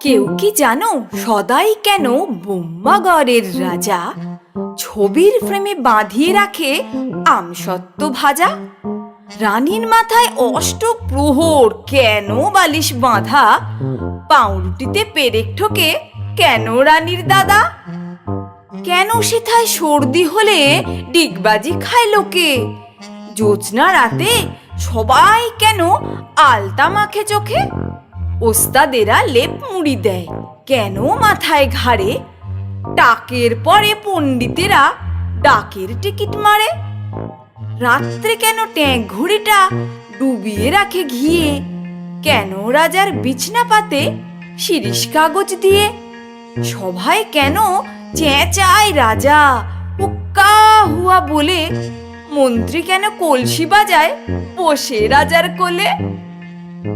কেউ কি জানো সদাই কেন বোম্মাগড়ের রাজা ছবির ফ্রেমে বাঁধিয়ে রাখে আমসত্ত্ব ভাজা? রানীর মাথায় অষ্ট প্রহর কেন বালিশ বাঁধা? পাউরুটিতে পেরেক ঠোকে কেন রানীর দাদা? কেন সেথায় সর্দি হলে ডিগবাজি খায় লোকে? জোৎস্না রাতে সবাই কেন আলতা মাখে চোখে? ওস্তাদেরা লেপ মুড়ি দেয়। কেন মাথায় ঘাড়ে? টাকের পরে পণ্ডিতেরা ডাকের টিকিট মারে। রাত্রে কেন ট্যাঙ্ক ঘড়িটা ডুবিয়ে রাখে ঘিয়ে? কেন রাজার বিছনা পাতে শিরিষ কাগজ দিয়ে? সভায় কেন চেঁচায় রাজা? হুয়া বলে মন্ত্রী কেন কলসি বাজায়? বসে রাজার কোলে।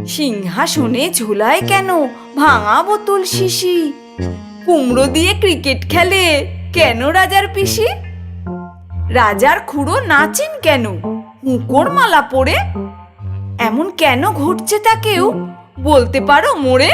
সিংহাসনে ঝোলায় কেন? ভাঙা বোতল শিশি। কুমড়ো দিয়ে ক্রিকেট খেলে। কেন রাজার পিসি? রাজার খুড়ো নাচেন কেন? হুঁকোর মালা পরে। এমন কেন ঘটছে তা কেউ? বলতে পারো মোড়ে।